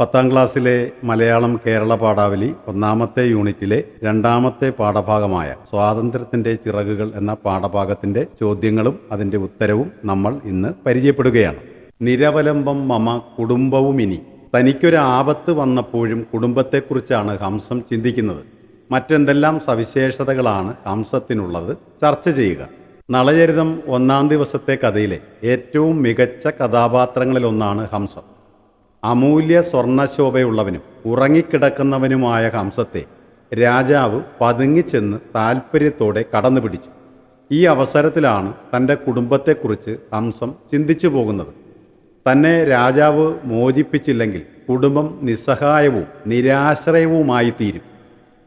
പത്താം ക്ലാസ്സിലെ മലയാളം കേരള പാഠാവലി ഒന്നാമത്തെ യൂണിറ്റിലെ രണ്ടാമത്തെ പാഠഭാഗമായ സ്വാതന്ത്ര്യത്തിന്റെ ചിറകുകൾ എന്ന പാഠഭാഗത്തിന്റെ ചോദ്യങ്ങളും അതിന്റെ ഉത്തരവും നമ്മൾ ഇന്ന് പരിചയപ്പെടുകയാണ്. നിരവലംബം മമ കുടുംബവും ഇനി. തനിക്കൊരു ആപത്ത് വന്നപ്പോഴും കുടുംബത്തെക്കുറിച്ചാണ് ഹംസം ചിന്തിക്കുന്നത്. മറ്റെന്തെല്ലാം സവിശേഷതകളാണ് ഹംസത്തിനുള്ളത് ചർച്ച ചെയ്യുക. നളചരിതം ഒന്നാം ദിവസത്തെ കഥയിലെ ഏറ്റവും മികച്ച കഥാപാത്രങ്ങളിലൊന്നാണ് ഹംസം. അമൂല്യ സ്വർണശോഭയുള്ളവനും ഉറങ്ങിക്കിടക്കുന്നവനുമായ ഹംസത്തെ രാജാവ് പതുങ്ങിച്ചെന്ന് താൽപ്പര്യത്തോടെ കടന്നു പിടിച്ചു ഈ അവസരത്തിലാണ് തന്റെ കുടുംബത്തെക്കുറിച്ച് ഹംസം ചിന്തിച്ചു പോകുന്നത്. തന്നെ രാജാവ് മോചിപ്പിച്ചില്ലെങ്കിൽ കുടുംബം നിസ്സഹായവും നിരാശ്രയവുമായി തീരും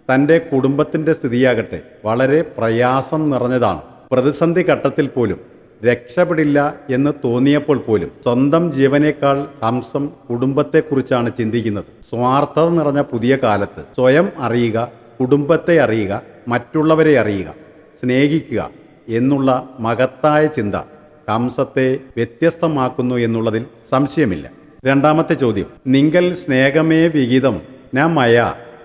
തന്റെ കുടുംബത്തിന്റെ സ്ഥിതിയാകട്ടെ വളരെ പ്രയാസം നിറഞ്ഞതാണ്. പ്രതിസന്ധി ഘട്ടത്തിൽ പോലും രക്ഷപ്പെടില്ല എന്ന് തോന്നിയപ്പോൾ പോലും സ്വന്തം ജീവനേക്കാൾ ഹംസം കുടുംബത്തെക്കുറിച്ചാണ് ചിന്തിക്കുന്നത്. സ്വാർത്ഥത നിറഞ്ഞ പുതിയ കാലത്ത് സ്വയം അറിയുക കുടുംബത്തെ അറിയുക മറ്റുള്ളവരെ അറിയുക സ്നേഹിക്കുക എന്നുള്ള മഹത്തായ ചിന്ത ഹംസത്തെ വ്യത്യസ്തമാക്കുന്നു എന്നുള്ളതിൽ സംശയമില്ല. രണ്ടാമത്തെ ചോദ്യം നിങ്ങൾ സ്നേഹമേ വിഹിതം ന മയ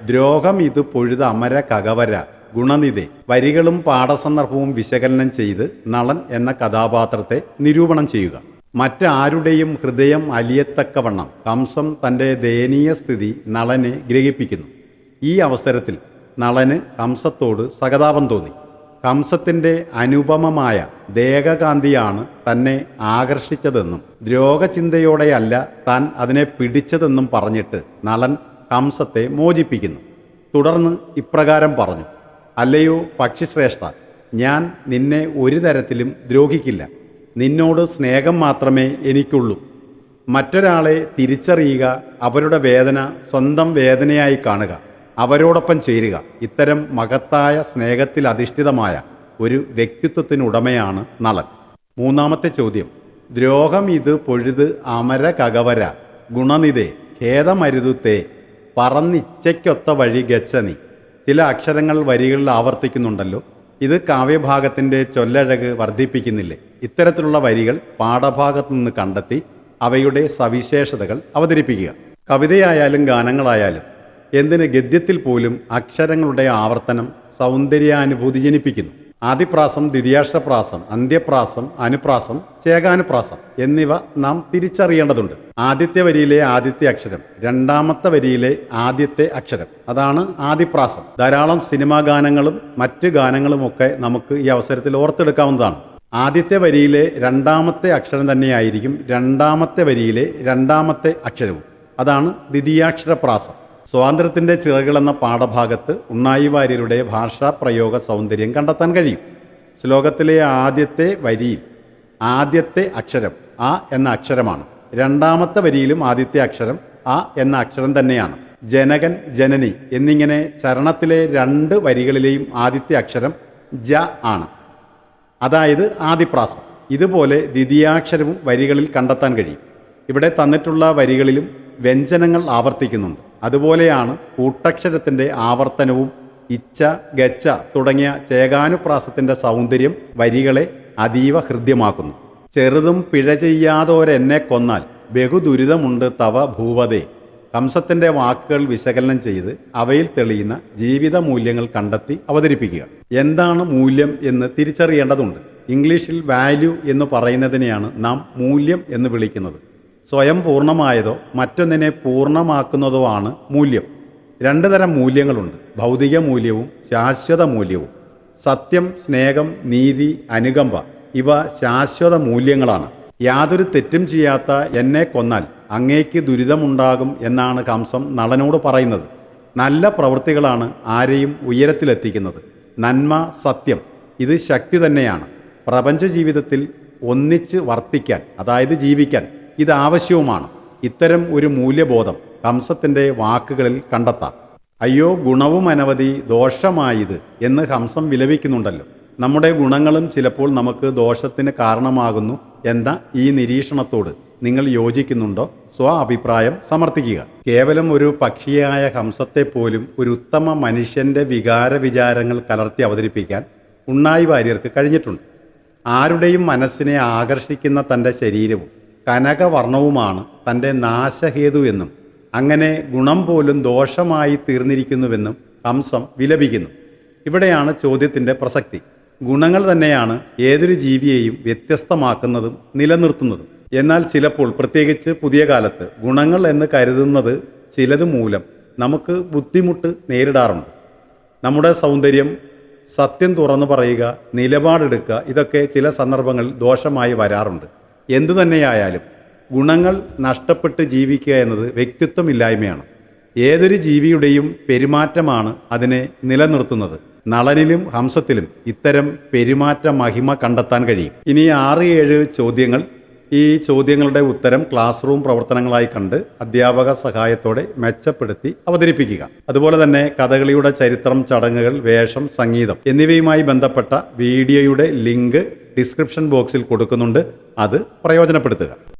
ദ്രോഹം ഇത് പൊഴുത അമര കകവര ഗുണനിധി. വരികളും പാഠസന്ദർഭവും വിശകലനം ചെയ്ത് നളൻ എന്ന കഥാപാത്രത്തെ നിരൂപണം ചെയ്യുക. മറ്റാരുടെയും ഹൃദയം അലിയത്തക്കവണ്ണം കംസം തന്റെ ദയനീയ സ്ഥിതി നളനെ ഗ്രഹിപ്പിക്കുന്നു. ഈ അവസരത്തിൽ നളന് കംസത്തോട് സഹതാപം തോന്നി. കംസത്തിന്റെ അനുപമമായ ദേഹകാന്തിയാണ് തന്നെ ആകർഷിച്ചതെന്നും ദ്രോഗചിന്തയോടെയല്ല താൻ അതിനെ പിടിച്ചതെന്നും പറഞ്ഞിട്ട് നളൻ കംസത്തെ മോചിപ്പിക്കുന്നു. തുടർന്ന് ഇപ്രകാരം പറഞ്ഞു. അല്ലയോ പക്ഷിശ്രേഷ്ഠ ഞാൻ നിന്നെ ഒരു തരത്തിലും ദ്രോഹിക്കില്ല. നിന്നോട് സ്നേഹം മാത്രമേ എനിക്കുള്ളൂ. മറ്റൊരാളെ തിരിച്ചറിയുക അവരുടെ വേദന സ്വന്തം വേദനയായി കാണുക അവരോടൊപ്പം ചേരുക ഇത്തരം മഹത്തായ സ്നേഹത്തിൽ അധിഷ്ഠിതമായ ഒരു വ്യക്തിത്വത്തിനുടമയാണ് നളൻ. മൂന്നാമത്തെ ചോദ്യം. ദ്രോഹം ഇത് പൊഴുത് അമര കകവര ഗുണനിധേ ഖേദമരുതുത്തേ പറന്നിച്ചയ്ക്കൊത്ത വഴി ഗച്ഛനി. ചില അക്ഷരങ്ങൾ വരികളിൽ ആവർത്തിക്കുന്നുണ്ടല്ലോ. ഇത് കാവ്യഭാഗത്തിന്റെ ചൊല്ലഴക് വർദ്ധിപ്പിക്കുന്നില്ലേ? ഇത്തരത്തിലുള്ള വരികൾ പാഠഭാഗത്തു നിന്ന് കണ്ടെത്തി അവയുടെ സവിശേഷതകൾ അവതരിപ്പിക്കുക. കവിതയായാലും ഗാനങ്ങളായാലും എന്തിന് ഗദ്യത്തിൽ പോലും അക്ഷരങ്ങളുടെ ആവർത്തനം സൗന്ദര്യാനുഭൂതി ജനിപ്പിക്കുന്നു. ആദിപ്രാസം ദ്വിതീയാക്ഷരപ്രാസം അന്ത്യപ്രാസം അനുപ്രാസം ചേകാനുപ്രാസം എന്നിവ നാം തിരിച്ചറിയേണ്ടതുണ്ട്. ആദ്യത്തെ വരിയിലെ ആദ്യത്തെ അക്ഷരം രണ്ടാമത്തെ വരിയിലെ ആദ്യത്തെ അക്ഷരം. അതാണ് ആദിപ്രാസം. ധാരാളം സിനിമാ ഗാനങ്ങളും മറ്റ് ഗാനങ്ങളുമൊക്കെ നമുക്ക് ഈ അവസരത്തിൽ ഓർത്തെടുക്കാവുന്നതാണ്. ആദ്യത്തെ വരിയിലെ രണ്ടാമത്തെ അക്ഷരം തന്നെയായിരിക്കും രണ്ടാമത്തെ വരിയിലെ രണ്ടാമത്തെ അക്ഷരവും. അതാണ് ദ്വിതീയാക്ഷരപ്രാസം. സ്വാതന്ത്ര്യത്തിന്റെ ചിറകുകൾ എന്ന പാഠഭാഗത്ത് ഉണ്ണായി വാര്യരുടെ ഭാഷാ പ്രയോഗ സൗന്ദര്യം കണ്ടെത്താൻ കഴിയും. ശ്ലോകത്തിലെ ആദ്യത്തെ വരിയിൽ ആദ്യത്തെ അക്ഷരം ആ എന്ന അക്ഷരമാണ്. രണ്ടാമത്തെ വരിയിലും ആദ്യത്തെ അക്ഷരം ആ എന്ന അക്ഷരം തന്നെയാണ്. ജനകൻ ജനനി എന്നിങ്ങനെ ചരണത്തിലെ രണ്ട് വരികളിലെയും ആദ്യത്തെ അക്ഷരം ജ ആണ്. അതായത് ആദിപ്രാസം. ഇതുപോലെ ദ്വിതീയാക്ഷരവും വരികളിൽ കണ്ടെത്താൻ കഴിയും. ഇവിടെ തന്നിട്ടുള്ള വരികളിലും വ്യഞ്ജനങ്ങൾ ആവർത്തിക്കുന്നുണ്ട്. അതുപോലെയാണ് കൂട്ടക്ഷരത്തിന്റെ ആവർത്തനവും ഇച്ഛ ഗച്ച തുടങ്ങിയ ചേകാനുപ്രാസത്തിന്റെ സൗന്ദര്യം വരികളെ അതീവ ഹൃദ്യമാക്കുന്നു. ചെറുതും പിഴ ചെയ്യാതോരെന്നെ കൊന്നാൽ ബഹുദുരിതമുണ്ട് തവ ഭൂവതേ. കംസത്തിന്റെ വാക്കുകൾ വിശകലനം ചെയ്ത് അവയിൽ തെളിയുന്ന ജീവിത മൂല്യങ്ങൾ കണ്ടെത്തി അവതരിപ്പിക്കുക. എന്താണ് മൂല്യം എന്ന് തിരിച്ചറിയേണ്ടതുണ്ട്. ഇംഗ്ലീഷിൽ വാല്യൂ എന്ന് പറയുന്നതിനെയാണ് നാം മൂല്യം എന്ന് വിളിക്കുന്നത്. സ്വയം പൂർണമായതോ മറ്റൊന്നിനെ പൂർണമാക്കുന്നതോ ആണ് മൂല്യം. രണ്ട് തരം മൂല്യങ്ങളുണ്ട്. ഭൗതിക മൂല്യവും ശാശ്വത മൂല്യവും. സത്യം സ്നേഹം നീതി അനുകമ്പ ഇവ ശാശ്വത മൂല്യങ്ങളാണ്. യാതൊരു തെറ്റും ചെയ്യാത്ത എന്നെ കൊന്നാൽ അങ്ങേക്ക് ദുരിതമുണ്ടാകും എന്നാണ് കംസം നളനോട് പറയുന്നത്. നല്ല പ്രവൃത്തികളാണ് ആരെയും ഉയരത്തിലെത്തിക്കുന്നത്. നന്മ സത്യം ഇത് ശക്തി തന്നെയാണ്. പ്രപഞ്ച ജീവിതത്തിൽ ഒന്നിച്ച് വർത്തിക്കാൻ അതായത് ജീവിക്കാൻ ഇത് ആവശ്യവുമാണ്. ഇത്തരം ഒരു മൂല്യബോധം ഹംസത്തിന്റെ വാക്കുകളിൽ കണ്ടെത്താം. അയ്യോ ഗുണവും അനവധി ദോഷമായത് എന്ന് ഹംസം വിലപിക്കുന്നുണ്ടല്ലോ. നമ്മുടെ ഗുണങ്ങളും ചിലപ്പോൾ നമുക്ക് ദോഷത്തിന് കാരണമാകുന്നു എന്ന ഈ നിരീക്ഷണത്തോട് നിങ്ങൾ യോജിക്കുന്നുണ്ടോ? സ്വ അഭിപ്രായം സമർത്ഥിക്കുക. കേവലം ഒരു പക്ഷിയായ ഹംസത്തെ പോലും ഒരു ഉത്തമ മനുഷ്യന്റെ വികാര വിചാരങ്ങൾ കലർത്തി അവതരിപ്പിക്കാൻ ഉണ്ണായി വാര്യർക്ക് കഴിഞ്ഞിട്ടുണ്ട്. ആരുടെയും മനസ്സിനെ ആകർഷിക്കുന്ന തന്റെ ശരീരവും കനകവർണവുമാണ് തന്റെ നാശഹേതു എന്നും അങ്ങനെ ഗുണം പോലും ദോഷമായി തീർന്നിരിക്കുന്നുവെന്നും കംസം വിലപിക്കുന്നു. ഇവിടെയാണ് ചോദ്യത്തിന്റെ പ്രസക്തി. ഗുണങ്ങൾ തന്നെയാണ് ഏതൊരു ജീവിയെയും വ്യത്യസ്തമാക്കുന്നതും നിലനിർത്തുന്നതും. എന്നാൽ ചിലപ്പോൾ പ്രത്യേകിച്ച് പുതിയ കാലത്ത് ഗുണങ്ങൾ എന്ന് കരുതുന്നത് ചിലത് മൂലം നമുക്ക് ബുദ്ധിമുട്ട് നേരിടാറുണ്ട്. നമ്മുടെ സൗന്ദര്യം സത്യം തുറന്നു പറയുക നിലപാടെടുക്കുക ഇതൊക്കെ ചില സന്ദർഭങ്ങളിൽ ദോഷമായി വരാറുണ്ട്. എന്തു തന്നെയായാലും ഗുണങ്ങൾ നഷ്ടപ്പെട്ട് ജീവിക്കുക എന്നത് വ്യക്തിത്വമില്ലായ്മയാണ്. ഏതൊരു ജീവിയുടെയും പെരുമാറ്റമാണ് അതിനെ നിലനിർത്തുന്നത്. നളനിലും ഹംസത്തിലും ഇത്തരം പെരുമാറ്റ മഹിമ കണ്ടെത്താൻ കഴിയും. ഇനി ആറ് ഏഴ് ചോദ്യങ്ങൾ. ഈ ചോദ്യങ്ങളുടെ ഉത്തരം ക്ലാസ് റൂം പ്രവർത്തനങ്ങളായി കണ്ട് അധ്യാപക സഹായത്തോടെ മെച്ചപ്പെടുത്തി അവതരിപ്പിക്കുക. അതുപോലെ തന്നെ കഥകളിയുടെ ചരിത്രം ചടങ്ങുകൾ വേഷം സംഗീതം എന്നിവയുമായി ബന്ധപ്പെട്ട വീഡിയോയുടെ ലിങ്ക് ഡിസ്ക്രിപ്ഷൻ ബോക്സിൽ കൊടുക്കുന്നുണ്ട്. അത് പ്രയോജനപ്പെടുത്തുക.